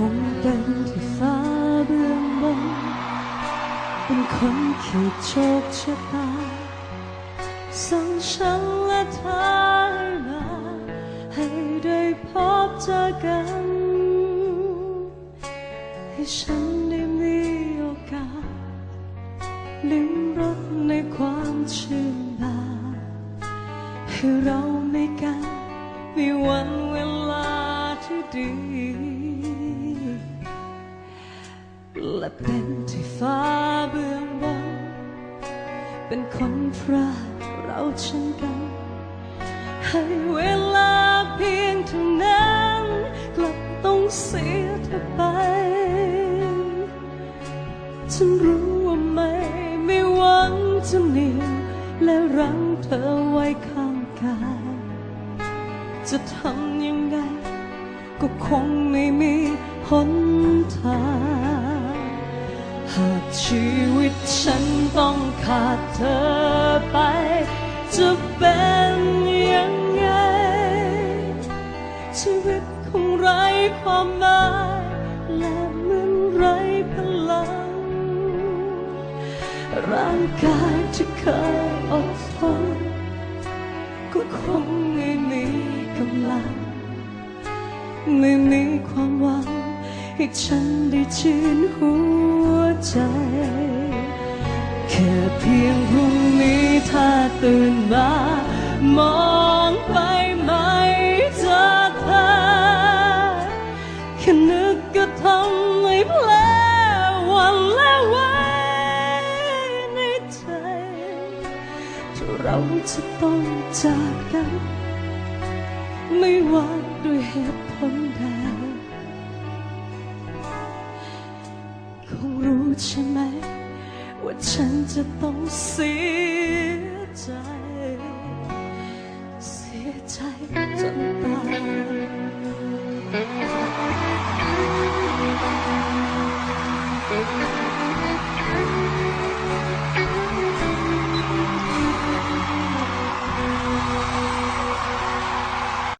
คงเป็นที่ฟ้าเบื้องบน เป็นคนขีดโชคชะตาส่งฉันและเธอมาให้ได้พบเจอกัน ให้ฉันได้มีโอกาสลิ้มรสในความชื่นบานให้เราไม่กันมีวันเวลาที่ดี และเป็นที่ฟ้าเบื้องบน เป็นคนพรากเราเช่นกัน ให้เวลาเพียงเท่านั้นกลับต้องเสียเธอไป ฉันรู้ว่าไม่ไม่หวังจะเหนียวและรั้งเธอไว้ข้างกายจะทำยังไง ก็คงไม่มีหนทางากชีวิตฉันต้องขาดเธอไป จะเป็นยังไง ชีวิตคงไร้ความหมายและเหมือนไร้พลัง ร่างกายที่เคยอดทนก็คงไม่มีกำลัง ไม่มีความหวัง ให้ฉันได้ชื่นหัวใจ แค่เพียงพรุ่งนี้ถ้าตื่นมามองไปไม่เจอเธอแค่นึกก็ทำให้เพลวันและไว้ในใจถ้าเราจะต้องจากกัน ไม่ว่าด้วยเหตุผลใด งรู้ใช่ไหม